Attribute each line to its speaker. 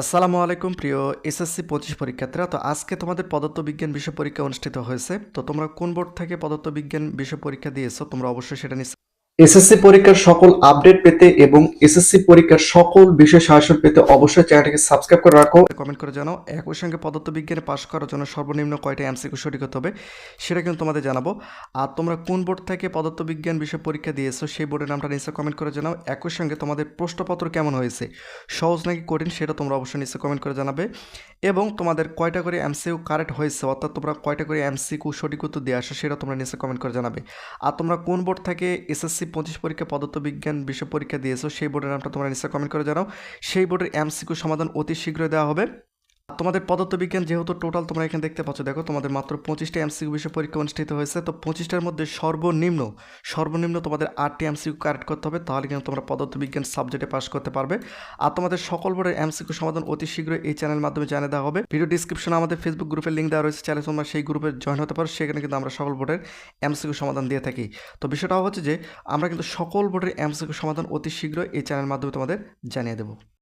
Speaker 1: আসসালামু আলাইকুম, প্রিয় এসএসসি পঁচিশ পরীক্ষার্থীরা। তো আজকে তোমাদের পদার্থ বিজ্ঞান বিষয় পরীক্ষা অনুষ্ঠিত হয়েছে। তো তোমরা কোন বোর্ড থেকে পদার্থবিজ্ঞান বিষয় পরীক্ষা দিয়েছ, তোমরা অবশ্যই সেটা নিশ্চয় এসএসসি পরীক্ষার সকল আপডেট পেতে এবং এসএসসি পরীক্ষার সকল বিষয় সাহায্য পেতে অবশ্যই চ্যানেলটিকে সাবস্ক্রাইব করে রাখো। কমেন্ট করে জানাও, একই সঙ্গে পদার্থ বিজ্ঞানে পাশ করার জন্য সর্বনিম্ন কয়টা এমসিকিউ সঠিক হতে হবে, সেটা কিন্তু তোমাদের জানাব। আর তোমরা কোন বোর্ড থেকে পদার্থ বিজ্ঞান বিষয় পরীক্ষা দিয়েছ, সেই বোর্ডের নামটা নিশ্চয় কমেন্ট করে জানাও। একই সঙ্গে তোমাদের প্রশ্নপত্র কেমন হয়েছে, সহজ নাকি কঠিন, সেটা তোমরা অবশ্যই নিশ্চয় কমেন্ট করে জানাবে। এবং তোমাদের কয়টা করে এমসিকিউ কারেক্ট হয়েছে, অর্থাৎ তোমরা কয়টা করে এমসিকিউ সঠিক উত্তর দিয়ে আসো সেটা তোমরা নিশ্চয় কমেন্ট করে জানাবে। আর তোমরা কোন বোর্ড থেকে এসএসসি পঁচিশ পরীক্ষা পদার্থবিজ্ঞান বিশ্ব পরীক্ষা দিয়েছ, সেই বোর্ডের নামটা তোমরা নিশ্চয় কমেন্ট করে জানাও। সেই বোর্ডের এমসিকিউ সমাধান অতি শীঘ্রই দেওয়া হবে। তোমাদের পদার্থবিজ্ঞান যেহেতু টোটাল তোমরা এখানে দেখতে পাচ্ছ, দেখো তোমাদের মাত্র পঁচিশটা এমসিকিউ বিষয় পরীক্ষা অনুষ্ঠিত হয়েছে, তো পঁচিশটার মধ্যে সর্বনিম্ন সর্বনিম্ন তোমাদের আটটি এমসিকিউ কারেক্ট করতে হবে, তাহলে কিন্তু তোমরা পদার্থবিজ্ঞান সাবজেক্টে পাস করতে পারবে। আর তোমাদের সকল বোর্ডের এমসিকিউ সমাধান অতি শীঘ্রই এই চ্যানেলের মাধ্যমে জানিয়ে দেওয়া হবে। ভিডিও ডিসক্রিপশনে আমাদের ফেসবুক গ্রুপের লিঙ্ক দেওয়া রয়েছে চ্যানেল তোমরা সেই গ্রুপে জয়েন হতে পারো, সেখানে কিন্তু আমরা সকল বোর্ডের এমসিকিউ সমাধান দিয়ে থাকি। তো বিষয়টা হচ্ছে যে, আমরা কিন্তু সকল বোর্ডের এমসিকিউ সমাধান অতি শীঘ্রই এই চ্যানেলের মাধ্যমে তোমাদের জানিয়ে দেবো।